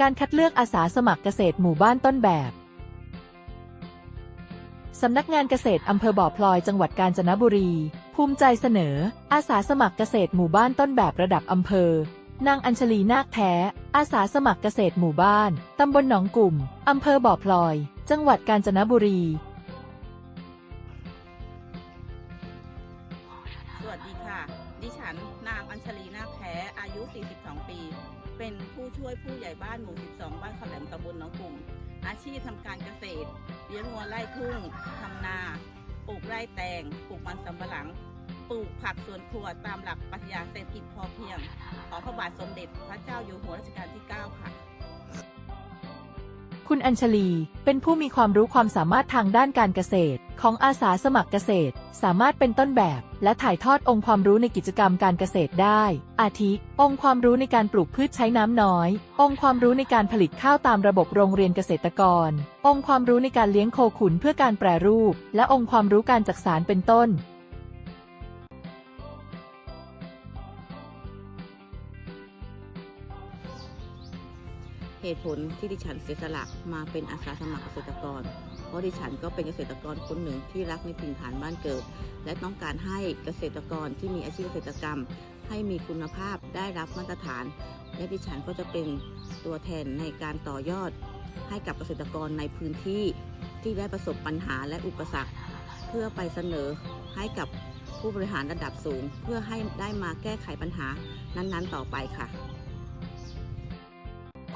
การคัดเลือกอาสาสมัครเกษตรหมู่บ้านต้นแบบสำนักงานเกษตรอำเภอบ่อพลอยจังหวัดกาญจนบุรี ภูมิใจเสนอ อาสาสมัครเกษตรหมู่บ้านต้นแบบระดับอำเภอ นางอัญชลีนาคแท้ อาสาสมัครเกษตรหมู่บ้าน ตำบลหนองกลุ่ม อำเภอบ่อพลอย จังหวัดกาญจนบุรี สวัสดีค่ะ ดิฉันนางอัญชลีนาคแท้อายุ 42 ปี เป็นผู้ช่วยผู้ใหญ่บ้านหมู่ 12 บ้านขาแหลมตำบลหนองกลุ่ม อาชีพทำการเกษตร เลี้ยงวัวไร่ทุ่งทำนา ปลูกไร่แตง ปลูกมันสำปะหลัง ปลูกผักสวนครัวตามหลักปรัชญาเศรษฐกิจพอเพียง ขอพระบาทสมเด็จพระเจ้าอยู่หัวรัชกาลที่ 9 ค่ะ คุณอัญชลี เป็นผู้มีความรู้ความสามารถทางด้านการเกษตร ของอาสาสมัครเกษตร สามารถเป็นต้นแบบ และถ่ายทอดองค์ความรู้ในกิจกรรมการเกษตรได้ อาทิ องค์ความรู้ในการปลูกพืชใช้น้ำน้อย องค์ความรู้ในการผลิตข้าวตามระบบโรงเรียนเกษตรกร องค์ความรู้ในการเลี้ยงโคขุนเพื่อการแปรรูป และองค์ความรู้การจักสารเป็นต้น เหตุผลที่ดิฉันเสียสละมาเป็นอาสาสมัครเกษตรกร เพราะดิฉันก็เป็นเกษตรกรคนหนึ่งที่รักในถิ่นฐานบ้านเกิด และต้องการให้เกษตรกรที่มีอาชีพเกษตรกรรม ให้มีคุณภาพได้รับมาตรฐาน และดิฉันก็จะเป็นตัวแทนในการต่อยอด ให้กับเกษตรกรในพื้นที่ที่ได้ประสบปัญหาและอุปสรรค เพื่อไปเสนอให้กับผู้บริหารระดับสูง เพื่อให้ได้มาแก้ไขปัญหานั้น ๆ ต่อไปค่ะ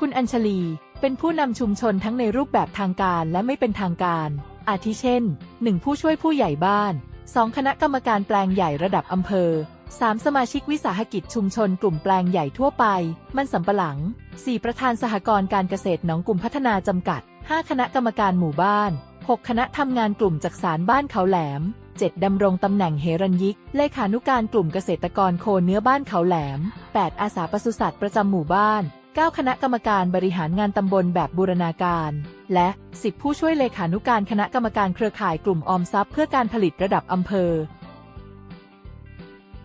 คุณอัญชลี เป็นผู้นำชุมชนทั้งในรูปแบบทางการและไม่เป็นทางการ อาทิเช่น 1. ผู้ช่วยผู้ใหญ่บ้าน 2. คณะกรรมการแปลงใหญ่ระดับอำเภอ 3. สมาชิกวิสาหกิจชุมชนกลุ่มแปลงใหญ่ทั่วไป มันสำปะหลัง 4. ประธานสหกรณ์การเกษตรหนองกลุ่มพัฒนาจำกัด 5. คณะกรรมการหมู่บ้าน 6. คณะทำงานกลุ่มจักสารบ้านเขาแหลม 7. ดำรงตำแหน่งเฮรัญยิก เลขานุการกลุ่มเกษตรกรโคเนื้อบ้านเขาแหลม 8. อาสาปศุสัตว์ประจำหมู่บ้าน 9 คณะกรรมการบริหารงานตำบลแบบบูรณาการ และ 10 ผู้ช่วยเลขานุการคณะกรรมการเครือข่ายกลุ่มออมทรัพย์เพื่อการผลิตระดับอำเภอ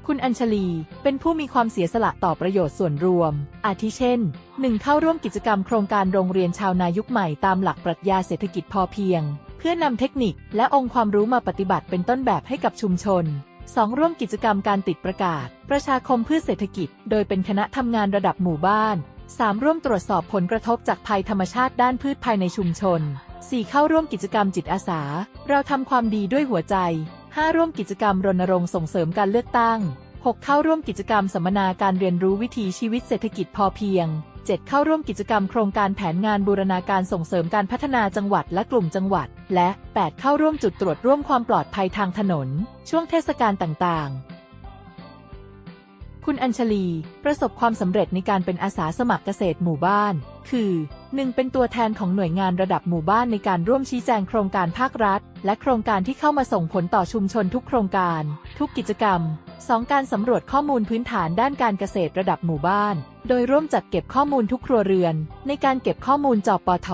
คุณอัญชลี เป็นผู้มีความเสียสละต่อประโยชน์ส่วนรวม อาทิเช่น 1. เข้าร่วมกิจกรรมโครงการโรงเรียนชาวนายุคใหม่ตามหลักปรัชญาเศรษฐกิจพอเพียง เพื่อนำเทคนิคและองค์ความรู้มาปฏิบัติเป็นต้นแบบให้กับชุมชน 2. ร่วมกิจกรรมการติดประกาศ ประชาคมพืชเศรษฐกิจ โดยเป็นคณะทำงานระดับหมู่บ้าน 3. ร่วมตรวจสอบผลกระทบจากภัยธรรมชาติด้านพืชภายในชุมชน 4. เข้าร่วมกิจกรรมจิตอาสา เราทำความดีด้วยหัวใจ 5. ร่วมกิจกรรมรณรงค์ส่งเสริมการเลือกตั้ง 6. เข้าร่วมกิจกรรมสัมมนาการเรียนรู้วิถีชีวิตเศรษฐกิจพอเพียง 7. เข้าร่วมกิจกรรมโครงการแผนงานบูรณาการส่งเสริมการพัฒนาจังหวัดและกลุ่มจังหวัด และ 8. เข้าร่วมจุดตรวจร่วมความปลอดภัยทางถนน ช่วงเทศกาลต่างๆ คุณอัญชลี ประสบความสำเร็จในการเป็นอาสาสมัครเกษตรหมู่บ้าน คือ 1. เป็นตัวแทนของหน่วยงานระดับหมู่บ้านในการร่วมชี้แจงโครงการภาครัฐ และโครงการที่เข้ามาส่งผลต่อชุมชนทุกโครงการ ทุกกิจกรรม 2. การสำรวจข้อมูลพื้นฐานด้านการเกษตรระดับหมู่บ้าน โดยร่วมจัดเก็บข้อมูลทุกครัวเรือน ในการเก็บข้อมูลจอบปท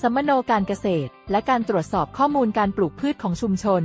สัมมโนการเกษตร และการตรวจสอบข้อมูลการปลูกพืชของชุมชน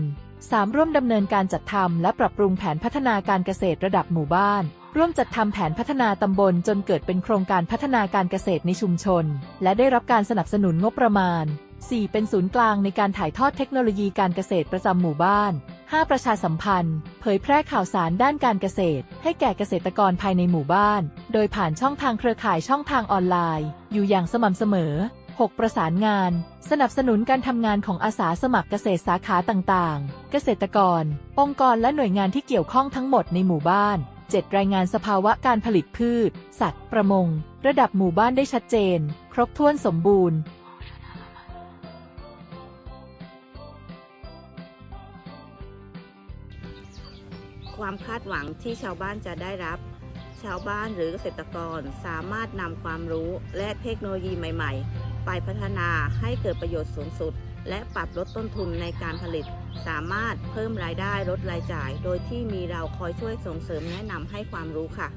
3. ร่วมดำเนินการจัดทำและปรับปรุงแผนพัฒนาการเกษตรระดับหมู่บ้าน ร่วมจัดทำแผนพัฒนาตำบลจนเกิดเป็นโครงการพัฒนาการเกษตรในชุมชน และได้รับการสนับสนุนงบประมาณ 4. เป็นศูนย์กลางในการถ่ายทอดเทคโนโลยีการเกษตรประจำหมู่บ้าน 5. ประชาสัมพันธ์ เผยแพร่ข่าวสารด้านการเกษตร ให้แก่เกษตรกรภายในหมู่บ้าน โดยผ่านช่องทางเครือข่ายช่องทางออนไลน์ อยู่อย่างสม่ำเสมอ 6. ประสานงาน สนับสนุนการทำงานของอาสาสมัครเกษตรสาขาต่างๆ เกษตรกร องค์กรและหน่วยงานที่เกี่ยวข้องทั้งหมดในหมู่บ้าน 7. รายงานสภาวะการผลิตพืช สัตว์ ประมง ระดับหมู่บ้านได้ชัดเจน ครบถ้วนสมบูรณ์ความคาดหวังที่ชาวบ้านจะได้รับ ชาวบ้านหรือเกษตรกรสามารถนำความรู้และเทคโนโลยีใหม่ ๆ ไปพัฒนาให้เกิดประโยชน์สูงสุด และปรับลดต้นทุนในการผลิต สามารถเพิ่มรายได้ลดรายจ่าย โดยที่มีเราคอยช่วยส่งเสริมแนะนำให้ความรู้ค่ะ